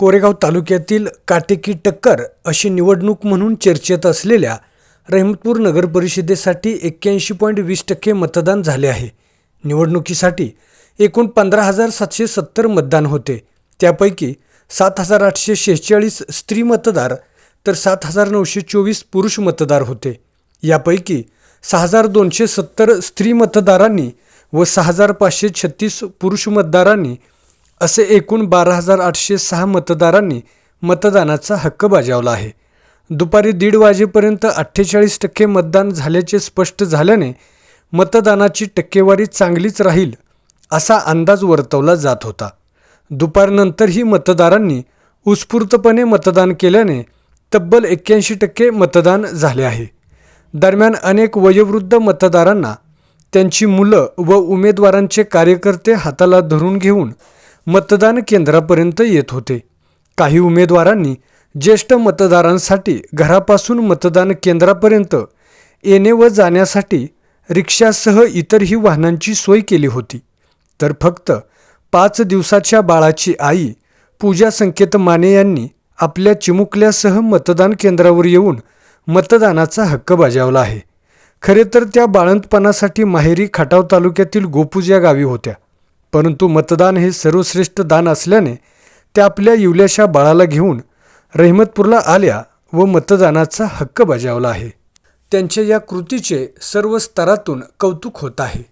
कोरेगाव तालुक्यातील काटेकी टक्कर अशी निवडणूक म्हणून चर्चेत असलेल्या रहमतपूर नगर परिषदेसाठी एक्क्याऐंशी पॉईंट वीस टक्के मतदान झाले आहे. निवडणुकीसाठी एकूण पंधरा हजार सातशे सत्तर मतदान होते. त्यापैकी सात हजार आठशे शेहेचाळीस स्त्री मतदार तर सात हजार नऊशे चोवीस पुरुष मतदार होते. यापैकी सहा हजार दोनशे सत्तर स्त्री मतदारांनी व सहा हजार पाचशे छत्तीस पुरुष मतदारांनी असे एकूण बारा हजार आठशे सहा मतदारांनी मतदानाचा हक्क बजावला आहे. दुपारी दीड वाजेपर्यंत अठ्ठेचाळीस टक्के मतदान झाल्याचे स्पष्ट झाल्याने मतदानाची टक्केवारी चांगलीच राहील असा अंदाज वर्तवला जात होता. दुपारनंतरही मतदारांनी उत्स्फूर्तपणे मतदान केल्याने तब्बल एक्क्याऐंशी टक्के मतदान झाले आहे. दरम्यान अनेक वयोवृद्ध मतदारांना त्यांची मुलं व उमेदवारांचे कार्यकर्ते हाताला धरून घेऊन मतदान केंद्रापर्यंत येत होते. काही उमेदवारांनी ज्येष्ठ मतदारांसाठी घरापासून मतदान केंद्रापर्यंत येणे व जाण्यासाठी रिक्षासह इतरही वाहनांची सोय केली होती. तर फक्त पाच दिवसाच्या बाळाची आई पूजा संकेत माने यांनी आपल्या चिमुकल्यासह मतदान केंद्रावर येऊन मतदानाचा हक्क बजावला आहे. खरे तर त्या बाळंतपणासाठी माहेरी खटाव तालुक्यातील गोपूज या गावी होत्या. परंतु मतदान हे सर्वश्रेष्ठ दान असल्याने त्या आपल्या इवल्याशा बाळाला घेऊन रहमतपूरला आल्या व मतदानाचा हक्क बजावला आहे. त्यांच्या या कृतीचे सर्व स्तरातून कौतुक होत आहे.